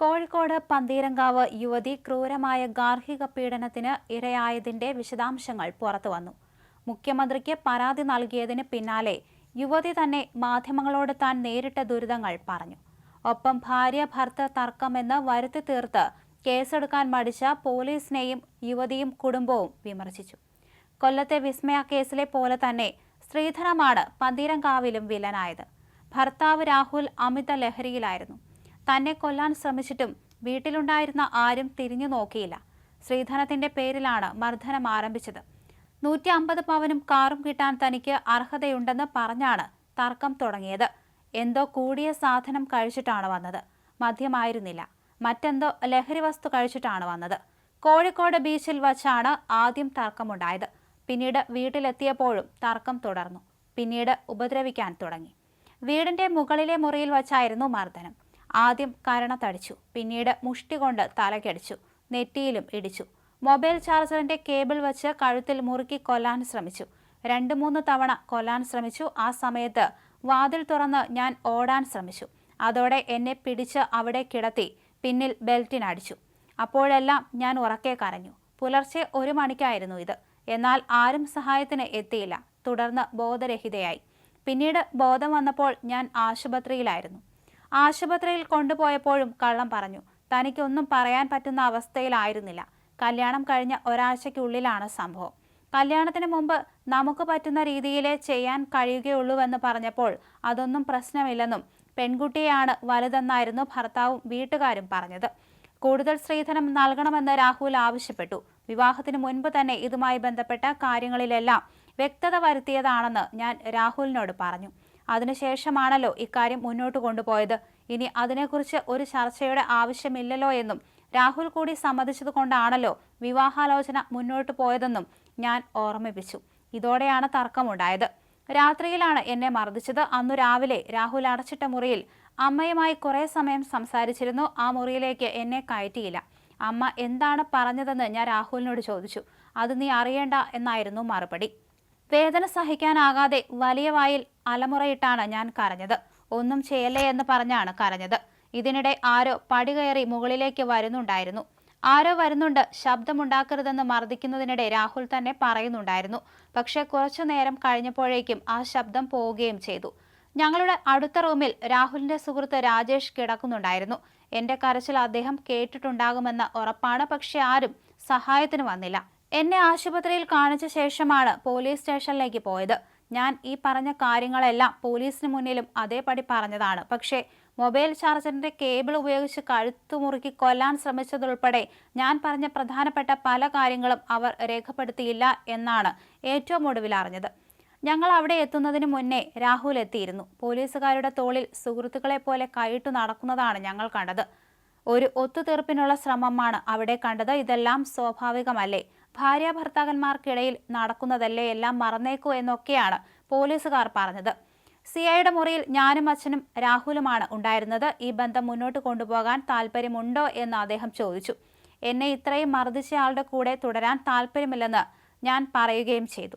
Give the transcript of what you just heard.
കോഴിക്കോട് പന്തീരങ്കാവ് യുവതി ക്രൂരമായ ഗാർഹിക പീഡനത്തിന് ഇരയായതിന്റെ വിശദാംശങ്ങൾ പുറത്തുവന്നു. മുഖ്യമന്ത്രിക്ക് പരാതി നൽകിയതിന് പിന്നാലെ യുവതി തന്നെ മാധ്യമങ്ങളോട് താൻ നേരിട്ട ദുരിതങ്ങൾ പറഞ്ഞു. ഒപ്പം ഭാര്യ ഭർത്ത തർക്കമെന്ന് വരുത്തി തീർത്ത് കേസെടുക്കാൻ മടിച്ച പോലീസിനെയും യുവതിയും കുടുംബവും വിമർശിച്ചു. കൊല്ലത്തെ വിസ്മയ കേസിലെ പോലെ തന്നെ സ്ത്രീധനമാണ് പന്തീരങ്കാവിലും വില്ലനായത്. ഭർത്താവ് രാഹുൽ അമിത ലഹരിയിലായിരുന്നു. തന്നെ കൊല്ലാൻ ശ്രമിച്ചിട്ടും വീട്ടിലുണ്ടായിരുന്ന ആരും തിരിഞ്ഞു നോക്കിയില്ല. ശ്രീധനത്തിന്റെ പേരിലാണ് മർദ്ദനം ആരംഭിച്ചത്. നൂറ്റി അമ്പത് പവനും കാറും കിട്ടാൻ തനിക്ക് അർഹതയുണ്ടെന്ന് പറഞ്ഞാണ് തർക്കം തുടങ്ങിയത്. എന്തോ കൂടിയ സാധനം കഴിച്ചിട്ടാണ് വന്നത്. മദ്യമായിരുന്നില്ല. മറ്റെന്തോ ലഹരി വസ്തു കഴിച്ചിട്ടാണ് വന്നത്. കോഴിക്കോട് ബീച്ചിൽ വച്ചാണ് ആദ്യം തർക്കമുണ്ടായത്. പിന്നീട് വീട്ടിലെത്തിയപ്പോഴും തർക്കം തുടർന്നു. പിന്നീട് ഉപദ്രവിക്കാൻ തുടങ്ങി. വീടിന്റെ മുകളിലെ മുറിയിൽ വച്ചായിരുന്നു മർദ്ദനം. ആദ്യം കരണത്തടിച്ചു പിന്നീട് മുഷ്ടി കൊണ്ട് തലക്കടിച്ചു നെറ്റിയിലും ഇടിച്ചു. മൊബൈൽ ചാർജറിന്റെ കേബിൾ വച്ച് കഴുത്തിൽ മുറുക്കി കൊല്ലാൻ ശ്രമിച്ചു. രണ്ടു മൂന്ന് തവണ കൊല്ലാൻ ശ്രമിച്ചു. ആ സമയത്ത് വാതിൽ തുറന്ന് ഞാൻ ഓടാൻ ശ്രമിച്ചു. അതോടെ എന്നെ പിടിച്ച് അവിടെ കിടത്തി പിന്നിൽ ബെൽറ്റിനടിച്ചു. അപ്പോഴെല്ലാം ഞാൻ ഉറക്കെ കരഞ്ഞു. പുലർച്ചെ ഒരു മണിക്കായിരുന്നു ഇത്. എന്നാൽ ആരും സഹായത്തിന് എത്തിയില്ല. തുടർന്ന് ബോധരഹിതയായി. പിന്നീട് ബോധം വന്നപ്പോൾ ഞാൻ ആശുപത്രിയിലായിരുന്നു. ആശുപത്രിയിൽ കൊണ്ടുപോയപ്പോഴും കള്ളം പറഞ്ഞു. തനിക്കൊന്നും പറയാൻ പറ്റുന്ന അവസ്ഥയിലായിരുന്നില്ല. കല്യാണം കഴിഞ്ഞ ഒരാഴ്ചയ്ക്കുള്ളിലാണ് സംഭവം. കല്യാണത്തിന് മുമ്പ് നമുക്ക് പറ്റുന്ന രീതിയിലേ ചെയ്യാൻ കഴിയുകയുള്ളൂവെന്ന് പറഞ്ഞപ്പോൾ അതൊന്നും പ്രശ്നമില്ലെന്നും പെൺകുട്ടിയാണ് വലുതെന്നായിരുന്നു ഭർത്താവും വീട്ടുകാരും പറഞ്ഞത്. കൂടുതൽ സ്ത്രീധനം നൽകണമെന്ന് രാഹുൽ ആവശ്യപ്പെട്ടു. വിവാഹത്തിന് മുൻപ് തന്നെ ഇതുമായി ബന്ധപ്പെട്ട കാര്യങ്ങളിലെല്ലാം വ്യക്തത വരുത്തിയതാണെന്ന് ഞാൻ രാഹുലിനോട് പറഞ്ഞു. അതിനുശേഷമാണല്ലോ ഇക്കാര്യം മുന്നോട്ട് കൊണ്ടുപോയത്. ഇനി അതിനെക്കുറിച്ച് ഒരു ചർച്ചയുടെ ആവശ്യമില്ലല്ലോ എന്നും രാഹുൽ കൂടി സമ്മതിച്ചതുകൊണ്ടാണല്ലോ വിവാഹാലോചന മുന്നോട്ട് പോയതെന്നും ഞാൻ ഓർമ്മിപ്പിച്ചു. ഇതോടെയാണ് തർക്കമുണ്ടായത്. രാത്രിയിലാണ് എന്നെ മർദ്ദിച്ചത്. അന്നു രാവിലെ രാഹുൽ അടച്ചിട്ട മുറിയിൽ അമ്മയുമായി കുറേ സമയം സംസാരിച്ചിരുന്നു. ആ മുറിയിലേക്ക് എന്നെ കയറ്റിയില്ല. അമ്മ എന്താണ് പറഞ്ഞതെന്ന് ഞാൻ രാഹുലിനോട് ചോദിച്ചു. അത് നീ അറിയേണ്ട എന്നായിരുന്നു മറുപടി. വേദന സഹിക്കാനാകാതെ വലിയ വായിൽ അലമുറയിട്ടാണ് ഞാൻ കരഞ്ഞത്. ഒന്നും ചെയ്യല്ലേ എന്ന് പറഞ്ഞാണ് കരഞ്ഞത്. ഇതിനിടെ ആരോ പടി കയറി മുകളിലേക്ക് വരുന്നുണ്ടായിരുന്നു. ആരോ വരുന്നുണ്ട് ശബ്ദമുണ്ടാക്കരുതെന്ന് മർദ്ദിക്കുന്നതിനിടെ രാഹുൽ തന്നെ പറയുന്നുണ്ടായിരുന്നു. പക്ഷേ കുറച്ചു നേരം കഴിഞ്ഞപ്പോഴേക്കും ആ ശബ്ദം പോവുകയും ചെയ്തു. ഞങ്ങളുടെ അടുത്ത റൂമിൽ രാഹുലിന്റെ സുഹൃത്ത് രാജേഷ് കിടക്കുന്നുണ്ടായിരുന്നു. എന്റെ കരച്ചിൽ അദ്ദേഹം കേട്ടിട്ടുണ്ടാകുമെന്ന ഉറപ്പാണ്. പക്ഷെ ആരും സഹായത്തിന് വന്നില്ല. എന്നെ ആശുപത്രിയിൽ കാണിച്ച ശേഷമാണ് പോലീസ് സ്റ്റേഷനിലേക്ക് പോയത്. ഞാൻ ഈ പറഞ്ഞ കാര്യങ്ങളെല്ലാം പോലീസിന് മുന്നിലും അതേപടി പറഞ്ഞതാണ്. പക്ഷേ മൊബൈൽ ചാർജറിന്റെ കേബിൾ ഉപയോഗിച്ച് കഴുത്തു മുറുക്കി കൊല്ലാൻ ശ്രമിച്ചതുൾപ്പെടെ ഞാൻ പറഞ്ഞ പ്രധാനപ്പെട്ട പല കാര്യങ്ങളും അവർ രേഖപ്പെടുത്തിയില്ല എന്നാണ് ഏറ്റവും ഒടുവിൽ അറിഞ്ഞത്. ഞങ്ങൾ അവിടെ എത്തുന്നതിന് മുന്നേ രാഹുൽ എത്തിയിരുന്നു. പോലീസുകാരുടെ തോളിൽ സുഹൃത്തുക്കളെ പോലെ കൈയിട്ടു നടക്കുന്നതാണ് ഞങ്ങൾ കണ്ടത്. ഒരു ഒത്തുതീർപ്പിനുള്ള ശ്രമമാണ് അവിടെ കണ്ടത്. ഇതെല്ലാം സ്വാഭാവികമല്ലേ? ഭാര്യ ഭർത്താക്കന്മാർക്കിടയിൽ നടക്കുന്നതല്ലേ? എല്ലാം മറന്നേക്കൂ എന്നൊക്കെയാണ് പോലീസുകാർ പറഞ്ഞത്. സി ഐയുടെ മുറിയിൽ ഞാനും അച്ഛനും രാഹുലുമാണ് ഉണ്ടായിരുന്നത്. ഈ ബന്ധം മുന്നോട്ട് കൊണ്ടുപോകാൻ താല്പര്യമുണ്ടോ എന്ന് അദ്ദേഹം ചോദിച്ചു. എന്നെ ഇത്രയും മർദ്ദിച്ചയാളുടെ കൂടെ തുടരാൻ താല്പര്യമില്ലെന്ന് ഞാൻ പറയുകയും ചെയ്തു.